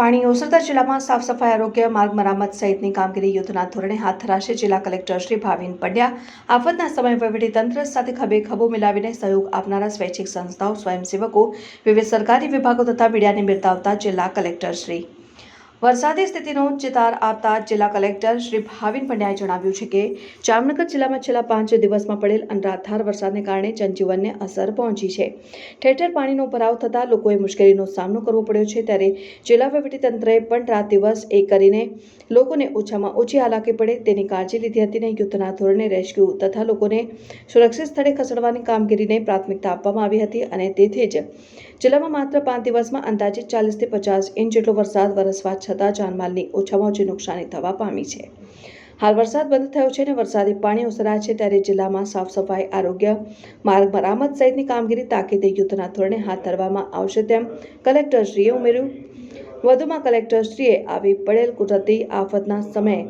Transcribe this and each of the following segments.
પાણી ઓસરતા જિલ્લામાં સાફ સફાઈ, આરોગ્ય, માર્ગ મરામત સહિતની કામગીરી યુદ્ધના ધોરણે હાથ ધરાશે. જિલ્લા કલેક્ટર શ્રી ભાવિન પંડ્યા આફતના સમય તંત્ર સાથે ખભે ખભો મિલાવીને સહયોગ આપનારા સ્વૈચ્છિક સંસ્થાઓ, સ્વયંસેવકો, વિવિધ સરકારી વિભાગો તથા મીડિયાને બિરદાવતા જિલ્લા કલેક્ટર શ્રી વરસાદી સ્થિતિનો ચિતાર આપતા જિલ્લા કલેક્ટર શ્રી ભાવિન પંડ્યાએ જણાવ્યું છે કે જામનગર જિલ્લામાં છેલ્લા પાંચ દિવસમાં પડેલ અનરાધાર વરસાદને કારણે જનજીવનને અસર પહોંચી છે. ઠેર પાણીનો ભરાવ થતાં લોકોએ મુશ્કેલીનો સામનો કરવો પડ્યો છે. ત્યારે જિલ્લા વહીવટીતંત્રએ પણ રાત દિવસ એ કરીને લોકોને ઓછામાં ઓછી હાલાકી પડે તેની કાળજી લીધી હતી અને યુદ્ધના ધોરણે રેસ્ક્યુ તથા લોકોને સુરક્ષિત સ્થળે ખસેડવાની કામગીરીને પ્રાથમિકતા આપવામાં આવી હતી અને તેથી જ જિલ્લામાં માત્ર પાંચ દિવસમાં અંદાજિત ચાલીસથી પચાસ ઇંચ જેટલો વરસાદ વરસવા છતાં જાનમાલની ઓછામાં ઓછી નુકસાની થવા પામી છે. હાલ વરસાદ બંધ થયો છે અને વરસાદી પાણી ઓસરાય છે ત્યારે જિલ્લામાં સાફ સફાઈ, આરોગ્ય માર્ગ મરામત સહિતની કામગીરી તાકીદે યુદ્ધના ધોરણે હાથ ધરવામાં આવશે તેમ કલેક્ટરશ્રીએ ઉમેર્યું. વધુમાં કલેક્ટરશ્રીએ આવી પડેલ કુદરતી આફતના સમયે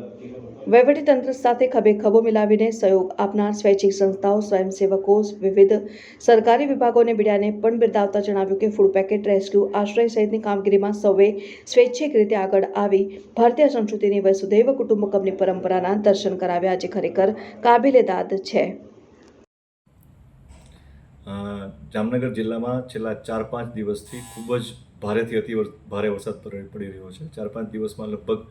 વહીવટીતંત્ર સાથે ખભે ખભો મિલાવીને સહયોગ આપનાર સ્વૈચ્છિક સંસ્થાઓ, સ્વયંસેવકો, વિવિધ સરકારી વિભાગોને મીડિયાને પણ બિરદાવતા જણાવ્યું કે ફૂડ પેકેટ રેસ્ક્યુ આશ્રય સહિતની કામગીરીમાં સૌએ સ્વૈચ્છિક રીતે આગળ આવી ભારતીય સંસ્કૃતિની વસુદૈવ કુટુંબકમની પરંપરાના દર્શન કરાવ્યા. જે ખરેખર કાબિલે દાદ છે. જામનગર જિલ્લામાં છેલ્લા ચાર પાંચ દિવસથી ખૂબ જ ભારેથી અતિ ભારે વરસાદ પડી રહ્યો છે. ચાર પાંચ દિવસમાં લગભગ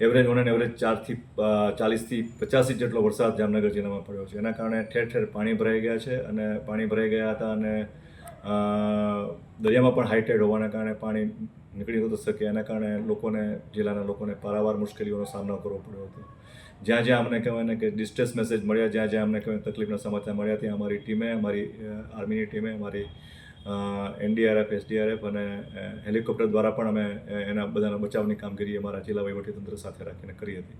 એવરેજ ઓન એન એવરેજ ચારથી ચાલીસથી પચાસી જેટલો વરસાદ જામનગર જિલ્લામાં પડ્યો છે. એના કારણે ઠેર ઠેર પાણી ભરાઈ ગયા છે અને પાણી ભરાઈ ગયા હતા અને દરિયામાં પણ હાઈટેડ હોવાના કારણે પાણી નીકળી નહોતું શકે. એના કારણે લોકોને, જિલ્લાના લોકોને પારાવાર મુશ્કેલીઓનો સામનો કરવો પડ્યો હતો. જ્યાં જ્યાં અમને કહેવાય ને કે ડિસ્ટ્રેસ મેસેજ મળ્યા, જ્યાં જ્યાં અમને કહેવાય તકલીફના સમાચાર મળ્યા, ત્યાં અમારી ટીમે, અમારી આર્મીની ટીમે, અમારી એનડીઆરએફ, એસડીઆરએફ અને હેલિકોપ્ટર દ્વારા પણ અમે એના બધાના બચાવની કામગીરી અમારા જિલ્લા વહીવટીતંત્ર સાથે રાખીને કરી હતી.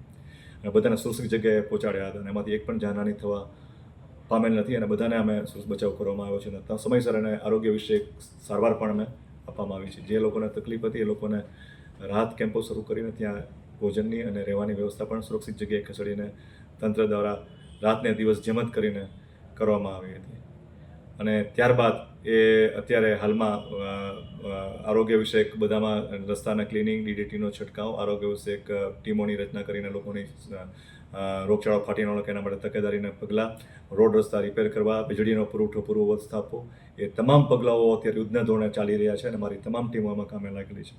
અને બધાને સુરક્ષિત જગ્યાએ પહોંચાડ્યા હતા અને એમાંથી એક પણ જાનહાની થવા પામેલ નથી અને બધાને અમે બચાવ કરવામાં આવ્યો છે અને સમયસર અને આરોગ્ય વિશે સારવાર પણ અમે આપવામાં આવી છે. જે લોકોને તકલીફ હતી એ લોકોને રાહત કેમ્પો શરૂ કરીને ત્યાં ભોજનની અને રહેવાની વ્યવસ્થા પણ સુરક્ષિત જગ્યાએ ખસેડીને તંત્ર દ્વારા રાતને દિવસ જેમ જ કરીને કરવામાં આવી હતી. અને ત્યારબાદ એ અત્યારે હાલમાં આરોગ્ય વિષયક બધામાં રસ્તાના ક્લિનિંગ, ડીડીટીનો છંટકાવ, આરોગ્ય વિષયક ટીમોની રચના કરીને લોકોની રોગચાળો ફાટી ન એના માટે તકેદારીના પગલાં, રોડ રસ્તા રિપેર કરવા, વીજળીનો પુરવઠો પૂર્વવત સ્થાપવો, એ તમામ પગલાઓ અત્યારે યુદ્ધના ધોરણે ચાલી રહ્યા છે અને મારી તમામ ટીમો આમાં કામે લાગેલી છે.